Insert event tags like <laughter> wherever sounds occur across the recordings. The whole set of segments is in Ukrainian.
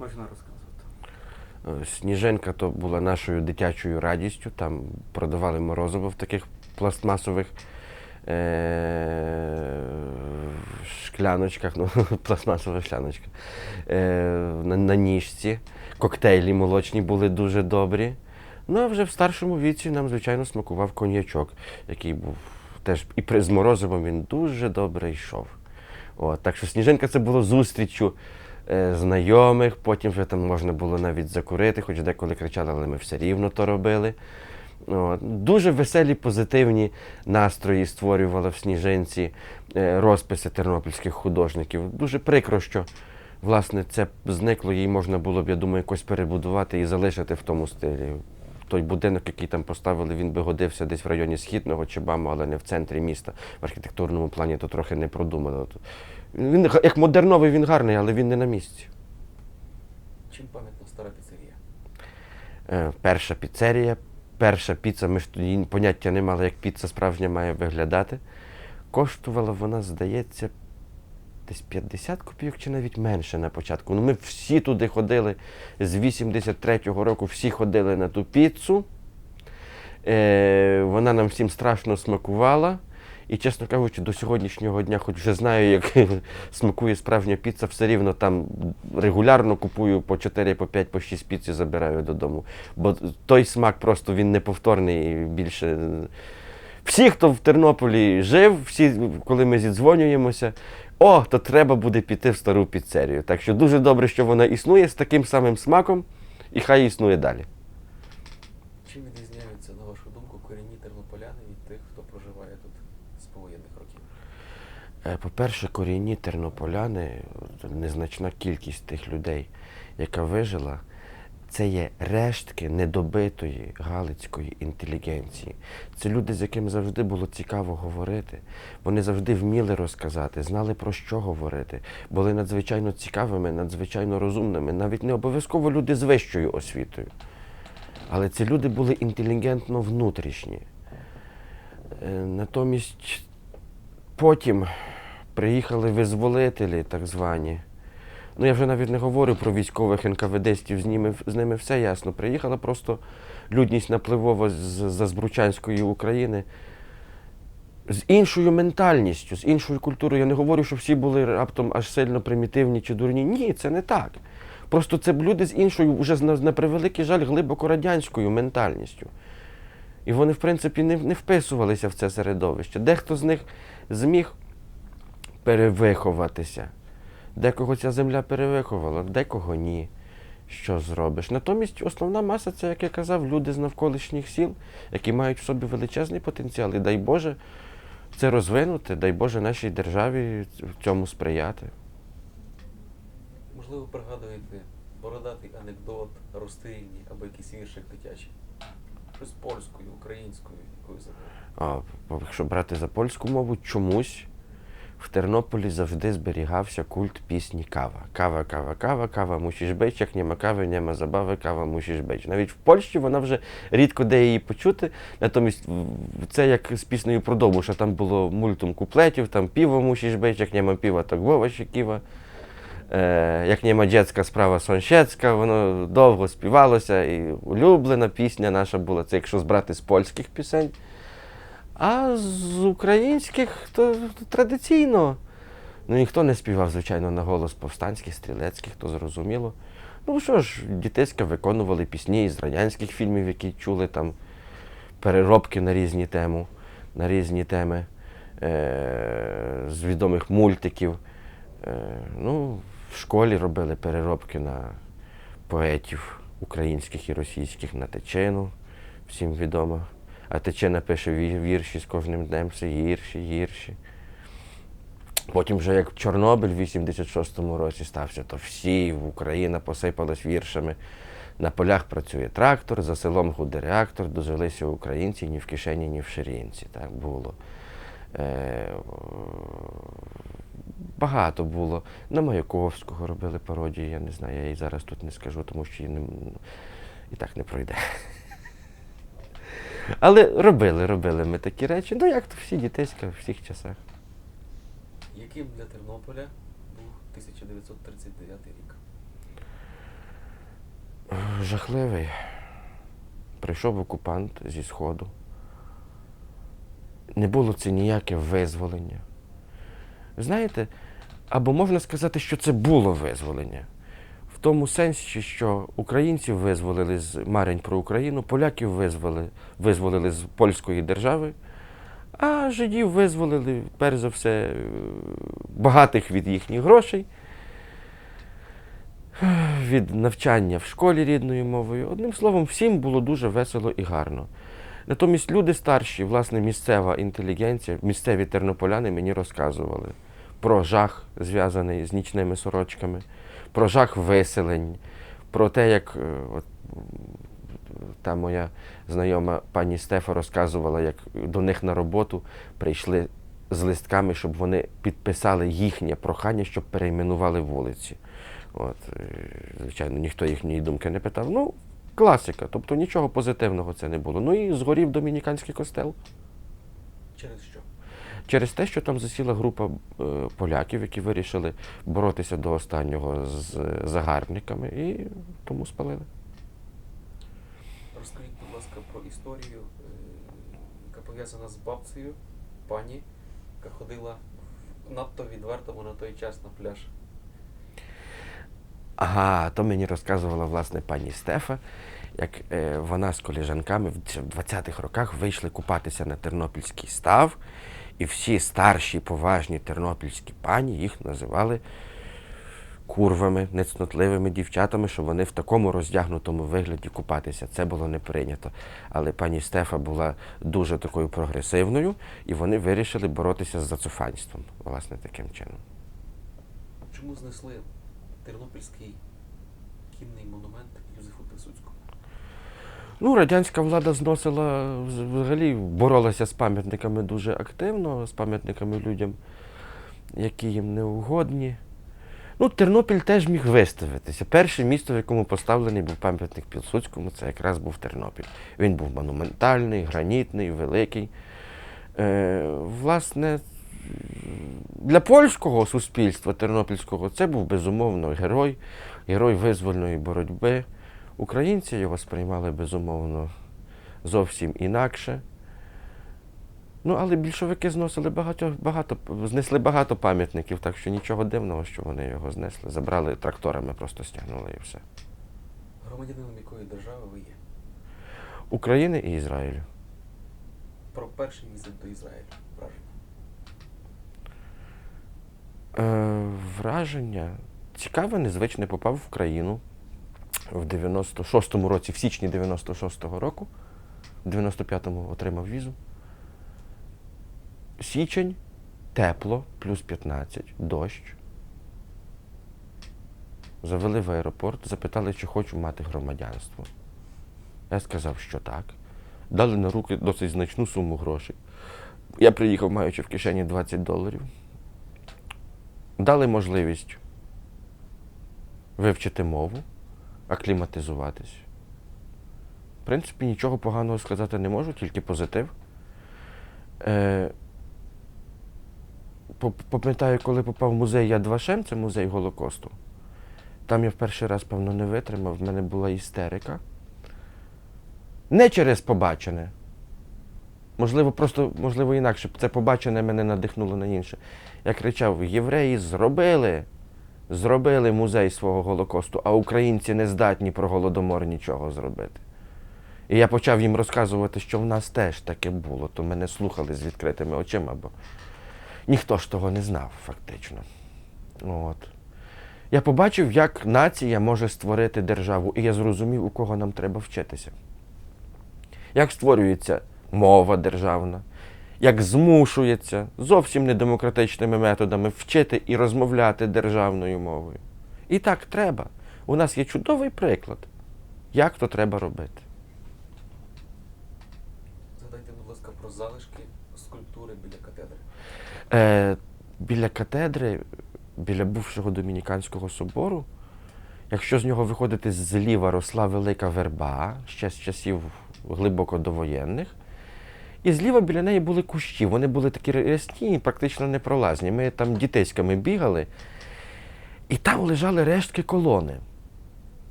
Можна розказувати. Е, Сніжинка то була нашою дитячою радістю. Там продавали морозиво в таких пластмасових е- шкляночках, ну, <laughs> пластмасова шкляночка. Е- на, на ніжці. Коктейлі молочні були дуже добрі. Ну а вже в старшому віці нам, звичайно, смакував коньячок, який був теж і при з морозивом він дуже добре йшов. От, так що сніжинка це було зустріччю е, знайомих, потім вже там можна було навіть закурити, хоч деколи кричали, але ми все рівно то робили. От. Дуже веселі, позитивні настрої створювала в сніжинці е, розписи тернопільських художників. Дуже прикро, що власне це зникло, їй можна було б, я думаю, якось перебудувати і залишити в тому стилі. Той будинок, який там поставили, він би годився десь в районі Східного Чебаму, але не в центрі міста. В архітектурному плані то трохи не продумано. Він як модерновий, він гарний, але він не на місці. Чим пам'ятна стара піцерія? Е, перша піцерія, перша піца, ми ж тоді поняття не мали, як піца справжня має виглядати. Коштувала вона, здається, десь 50 копійок чи навіть менше на початку. Ну, ми всі туди ходили з 83-го року, всі ходили на ту піцу. Е, вона нам всім страшно смакувала. І, чесно кажучи, до сьогоднішнього дня, хоч вже знаю, як <laughs> смакує справжня піца, все рівно там регулярно купую по 4, по 5, по 6 піц і забираю додому. Бо той смак просто він неповторний більше. Всі, хто в Тернополі жив, всі, коли ми зідзвонюємося, о, то треба буде піти в стару піцерію. Так що дуже добре, що вона існує з таким самим смаком, і хай існує далі. Чим відрізняються, на вашу думку, корінні тернополяни від тих, хто проживає тут з повоєнних років? Е, По-перше, корінні тернополяни, незначна кількість тих людей, яка вижила, це є рештки недобитої галицької інтелігенції. Це люди, з якими завжди було цікаво говорити. Вони завжди вміли розказати, знали про що говорити, були надзвичайно цікавими, надзвичайно розумними, навіть не обов'язково люди з вищою освітою. Але ці люди були інтелігентно внутрішні. Е, Натомість Потім приїхали визволителі, так звані. Ну, я вже навіть не говорю про військових НКВДстів, з ними, з ними все ясно. Приїхала просто людність напливова з, Збручанської України з іншою ментальністю, з іншою культурою. Я не говорю, що всі були раптом аж сильно примітивні чи дурні. Ні, це не так. Просто це люди з іншою, вже на превеликий жаль, глибоко радянською ментальністю. І вони, в принципі, не, не вписувалися в це середовище. Дехто з них зміг перевиховатися. Декого ця земля перевиховала, декого ні. Що зробиш? Натомість основна маса це, як я казав, люди з навколишніх сіл, які мають в собі величезний потенціал. І дай Боже це розвинути, дай Боже нашій державі в цьому сприяти. Можливо, пригадуєте бородатий анекдот, розстрільні або якийсь віршик дитячий? Щось польською, українською, якою забув. А якщо брати за польську мову, чомусь в Тернополі завжди зберігався культ пісні кава. Кава, кава, кава, кава мусиш бить, як нема кави, нема забави, кава мусиш бить. Навіть в Польщі вона вже рідко де її почути. Натомість це як з піснею про Довбуша, там було мультум куплетів, там піво мусиш бить, як нема піва, так Вова ще ківа. Е, як нема дітська справа сонщецька, воно довго співалося, і улюблена пісня наша була. Це якщо збрати з польських пісень. А з українських то, традиційно. Ну, ніхто не співав, звичайно, на голос повстанських, стрілецьких, то зрозуміло. Ну що ж, дітейська виконували пісні із радянських фільмів, які чули там переробки на різні тему, на різні теми е- з відомих мультиків. Е- ну, в школі робили переробки на поетів українських і російських на течину, всім відомо. А Тичина пише вірші з кожним днем все гірші, гірші. Потім вже як Чорнобиль в 86-му році стався, то всі Україна посипалась віршами. На полях працює трактор, за селом гуде реактор, дожилися українці ні в кишені, ні в ширинці. Так було. Е, багато було. На Маяковського робили пародії, я не знаю, я її зараз тут не скажу, тому що її не, і так не пройде. Але робили, робили ми такі речі. Ну, як то всі дітейська в всіх часах. Яким для Тернополя був 1939 рік? жахливий. Прийшов окупант зі Сходу. Не було це ніяке визволення. Знаєте, або можна сказати, що це було визволення. Тому сенсі, що українців визволили з Марень про Україну, поляків визволили, визволили з польської держави, а жидів визволили, перш за все, е, багатих від їхніх грошей, від навчання в школі рідною мовою. Одним словом, всім було дуже весело і гарно. Натомість люди старші, власне, місцева інтелігенція, місцеві тернополяни мені розказували про жах, зв'язаний з нічними сорочками, про жах виселень, про те, як е, от, та моя знайома пані Стефа розказувала, як до них на роботу прийшли з листками, щоб вони підписали їхнє прохання, щоб перейменували вулиці. От, е, звичайно, ніхто їхньої думки не питав. Ну, класика, тобто нічого позитивного це не було. Ну і згорів домініканський костел. Через що? Через те, що там засіла група е, поляків, які вирішили боротися до останнього з загарбниками, і тому спалили. Розкажіть, будь ласка, про історію, е, яка пов'язана з бабцею, пані, яка ходила надто відвертому на той час на пляж. Ага, то мені розказувала власне пані Стефа, як е, вона з коліжанками в 20-х роках вийшли купатися на Тернопільський став, і всі старші поважні тернопільські пані їх називали курвами, нецнотливими дівчатами, що вони в такому роздягнутому вигляді купатися. Це було не прийнято. Але пані Стефа була дуже такою прогресивною, і вони вирішили боротися з зацуфанством, власне, таким чином. Чому знесли Тернопільський кінний монумент Юзефу Пилсудському? Ну, радянська влада зносила взагалі боролася з пам'ятниками дуже активно, з пам'ятниками людям, які їм не угодні. Ну, Тернопіль теж міг виставитися. Перше місто, в якому поставлений був пам'ятник Пілсудському, це якраз був Тернопіль. Він був монументальний, гранітний, великий. Е, власне, для польського суспільства тернопільського це був безумовно герой, герой визвольної боротьби. Українці його сприймали безумовно зовсім інакше. Ну, але більшовики зносили багато, багато, знесли багато пам'ятників, так що нічого дивного, що вони його знесли. Забрали тракторами, просто стягнули і все. Громадянином якої держави ви є? України і Ізраїлю. Про перший візит до Ізраїлю. Враження. Е, враження цікаве, незвичне попав в країну в 96-му році, в січні 96-го року. В 95-му отримав візу. Січень, тепло, плюс 15, дощ. Завели в аеропорт, запитали, чи хочу мати громадянство. Я сказав, що так. Дали на руки досить значну суму грошей. Я приїхав, маючи в кишені 20 доларів дали можливість вивчити мову, акліматизуватись. В принципі, нічого поганого сказати не можу, тільки позитив. Е, Пам'ятаю, коли попав в музей Яд Вашем, це музей Голокосту. Там я в перший раз, певно, не витримав, в мене була істерика. Не через побачене. Можливо, просто, можливо, інакше. Це побачене мене надихнуло на інше. Я кричав: євреї зробили, зробили музей свого Голокосту, а українці не здатні про голодомор нічого зробити. І я почав їм розказувати, що в нас теж таке було, то мене слухали з відкритими очима, бо ніхто ж того не знав, фактично. От. Я побачив, як нація може створити державу, і я зрозумів, у кого нам треба вчитися. Як створюється мова державна, як змушується зовсім недемократичними методами вчити і розмовляти державною мовою. І так треба. У нас є чудовий приклад, як то треба робити. Згадайте, будь ласка, про залишки скульптури біля катедри. Е, біля катедри, біля бувшого Домініканського собору, якщо з нього виходити зліва, росла велика верба ще з часів глибоко довоєнних. І зліва біля неї були кущі. Вони були такі рясні і практично непролазні. Ми там дітейськами бігали, і там лежали рештки колони.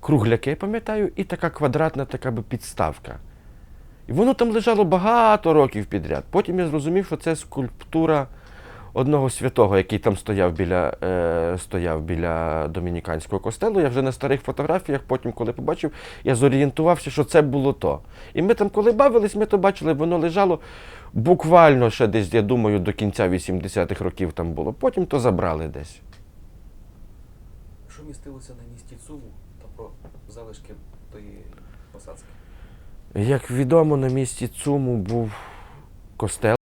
кругляки, пам'ятаю, і така квадратна така би підставка. І воно там лежало багато років підряд. Потім я зрозумів, що це скульптура одного святого, який там стояв біля, е, стояв біля домініканського костелу. Я вже на старих фотографіях, потім, коли побачив, я зорієнтувався, що це було то. І ми там, коли бавились, ми то бачили, воно лежало буквально ще десь, я думаю, до кінця 80-х років там було. Потім то забрали десь. Що містилося на місті Цуму та про залишки тої посадки? Як відомо, на місці Цуму був костел.